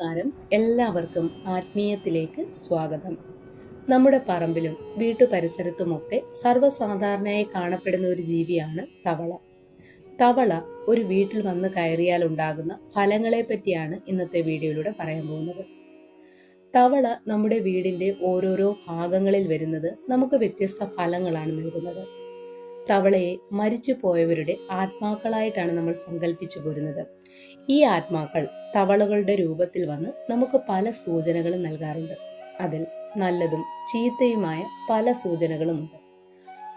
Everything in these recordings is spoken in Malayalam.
നമസ്കാരം. എല്ലാവർക്കും ആത്മീയത്തിലേക്ക് സ്വാഗതം. നമ്മുടെ പറമ്പിലും വീട്ടുപരിസരത്തുമൊക്കെ സർവസാധാരണയായി കാണപ്പെടുന്ന ഒരു ജീവിയാണ് തവള. തവള ഒരു വീട്ടിൽ വന്ന് കയറിയാൽ ഉണ്ടാകുന്ന ഫലങ്ങളെ പറ്റിയാണ് ഇന്നത്തെ വീഡിയോയിലൂടെ പറയാൻ പോകുന്നത്. തവള നമ്മുടെ വീടിന്റെ ഓരോരോ ഭാഗങ്ങളിൽ വരുന്നത് നമുക്ക് വ്യത്യസ്ത ഫലങ്ങളാണ് നൽകുന്നത്. തവളയെ മരിച്ചു പോയവരുടെ ആത്മാക്കളായിട്ടാണ് നമ്മൾ സങ്കല്പിച്ചു പോരുന്നത്. ഈ ആത്മാക്കൾ തവളകളുടെ രൂപത്തിൽ വന്ന് നമുക്ക് പല സൂചനകളും നൽകാറുണ്ട്. അതിൽ നല്ലതും ചീത്തയുമായ പല സൂചനകളുമുണ്ട്.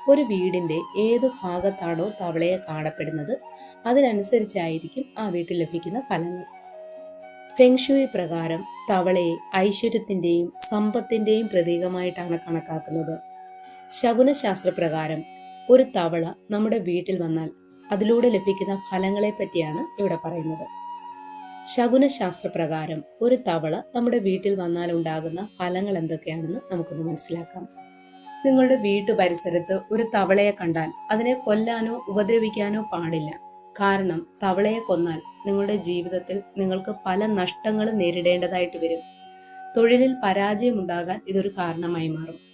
ഒരു വീടിന്റെ ഏത് ഭാഗത്താണോ തവളയെ കാണപ്പെടുന്നത് അതിനനുസരിച്ചായിരിക്കും ആ വീട്ടിൽ ലഭിക്കുന്ന ഫലങ്ങൾ. ഫെങ്ഷുയി പ്രകാരം തവളയെ ഐശ്വര്യത്തിന്റെയും സമ്പത്തിന്റെയും പ്രതീകമായിട്ടാണ് കണക്കാക്കുന്നത്. ശകുനശാസ്ത്രപ്രകാരം ഒരു തവള നമ്മുടെ വീട്ടിൽ വന്നാൽ അതിലൂടെ ലഭിക്കുന്ന ഫലങ്ങളെ പറ്റിയാണ് ഇവിടെ പറയുന്നത്. ശകുനശാസ്ത്രപ്രകാരം ഒരു തവള നമ്മുടെ വീട്ടിൽ വന്നാൽ ഉണ്ടാകുന്ന ഫലങ്ങൾ എന്തൊക്കെയാണെന്ന് നമുക്കൊന്ന് മനസ്സിലാക്കാം. നിങ്ങളുടെ വീട്ടു പരിസരത്ത് ഒരു തവളയെ കണ്ടാൽ അതിനെ കൊല്ലാനോ ഉപദ്രവിക്കാനോ പാടില്ല. കാരണം തവളയെ കൊന്നാൽ നിങ്ങളുടെ ജീവിതത്തിൽ നിങ്ങൾക്ക് പല നഷ്ടങ്ങളും നേരിടേണ്ടതായിട്ട് വരും. തൊഴിലിൽ പരാജയമുണ്ടാകാൻ ഇതൊരു കാരണമായി മാറും.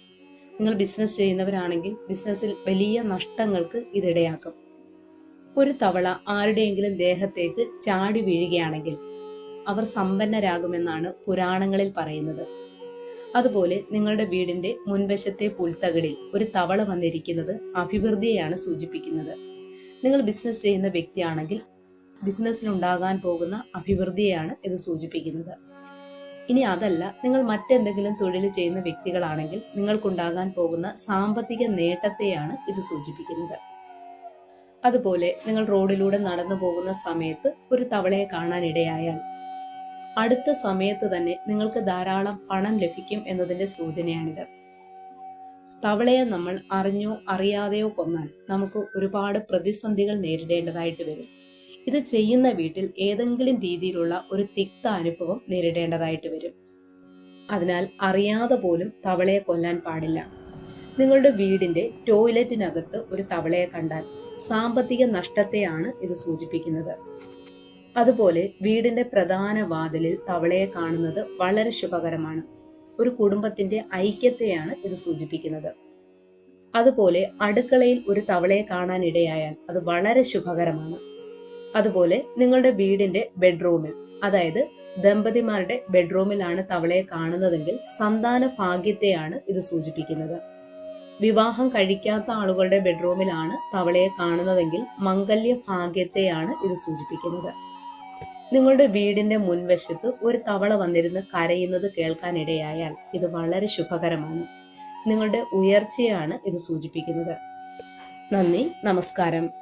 നിങ്ങൾ ബിസിനസ് ചെയ്യുന്നവരാണെങ്കിൽ ബിസിനസ്സിൽ വലിയ നഷ്ടങ്ങൾക്ക് ഇതിടയാക്കും. ഒരു തവള ആരുടെയെങ്കിലും ദേഹത്തേക്ക് ചാടി വീഴുകയാണെങ്കിൽ അവർ സമ്പന്നരാകുമെന്നാണ് പുരാണങ്ങളിൽ പറയുന്നത്. അതുപോലെ നിങ്ങളുടെ വീടിന്റെ മുൻവശത്തെ പുൽത്തകിടിൽ ഒരു തവള വന്നിരിക്കുന്നത് അഭിവൃദ്ധിയെയാണ് സൂചിപ്പിക്കുന്നത്. നിങ്ങൾ ബിസിനസ് ചെയ്യുന്ന വ്യക്തിയാണെങ്കിൽ ബിസിനസ്സിൽ ഉണ്ടാകാൻ പോകുന്ന അഭിവൃദ്ധിയെയാണ് ഇത് സൂചിപ്പിക്കുന്നത്. ഇനി അതല്ല നിങ്ങൾ മറ്റെന്തെങ്കിലും തൊഴിൽ ചെയ്യുന്ന വ്യക്തികളാണെങ്കിൽ നിങ്ങൾക്കുണ്ടാകാൻ പോകുന്ന സാമ്പത്തിക നേട്ടത്തെയാണ് ഇത് സൂചിപ്പിക്കുന്നത്. അതുപോലെ നിങ്ങൾ റോഡിലൂടെ നടന്നു പോകുന്ന സമയത്ത് ഒരു തവളയെ കാണാനിടയായാൽ അടുത്ത സമയത്ത് തന്നെ നിങ്ങൾക്ക് ധാരാളം പണം ലഭിക്കും എന്നതിന്റെ സൂചനയാണിത്. തവളയെ നമ്മൾ അറിഞ്ഞോ അറിയാതെയോ കൊന്നാൽ നമുക്ക് ഒരുപാട് പ്രതിസന്ധികൾ നേരിടേണ്ടതായിട്ട് വരും. ഇത് ചെയ്യുന്ന വീട്ടിൽ ഏതെങ്കിലും രീതിയിലുള്ള ഒരു തിക്ത അനുഭവം നേരിടേണ്ടതായിട്ട് വരും. അതിനാൽ അറിയാതെ പോലും തവളയെ കൊല്ലാൻ പാടില്ല. നിങ്ങളുടെ വീടിന്റെ ടോയ്ലറ്റിനകത്ത് ഒരു തവളയെ കണ്ടാൽ സാമ്പത്തിക നഷ്ടത്തെയാണ് ഇത് സൂചിപ്പിക്കുന്നത്. അതുപോലെ വീടിന്റെ പ്രധാന വാതിലിൽ തവളയെ കാണുന്നത് വളരെ ശുഭകരമാണ്. ഒരു കുടുംബത്തിന്റെ ഐക്യത്തെയാണ് ഇത് സൂചിപ്പിക്കുന്നത്. അതുപോലെ അടുക്കളയിൽ ഒരു തവളയെ കാണാനിടയായാൽ അത് വളരെ ശുഭകരമാണ്. അതുപോലെ നിങ്ങളുടെ വീടിന്റെ ബെഡ്റൂമിൽ അതായത് ദമ്പതിമാരുടെ ബെഡ്റൂമിലാണ് തവളയെ കാണുന്നതെങ്കിൽ സന്താന ഭാഗ്യത്തെയാണ് ഇത് സൂചിപ്പിക്കുന്നത്. വിവാഹം കഴിക്കാത്ത ആളുകളുടെ ബെഡ്റൂമിലാണ് തവളയെ കാണുന്നതെങ്കിൽ മംഗല്യ ഭാഗ്യത്തെയാണ് ഇത് സൂചിപ്പിക്കുന്നത്. നിങ്ങളുടെ വീടിന്റെ മുൻവശത്ത് ഒരു തവള വന്നിരുന്ന് കരയുന്നത് കേൾക്കാനിടയായാൽ ഇത് വളരെ ശുഭകരമാണ്. നിങ്ങളുടെ ഉയർച്ചയാണ് ഇത് സൂചിപ്പിക്കുന്നത്. നന്ദി നമസ്കാരം.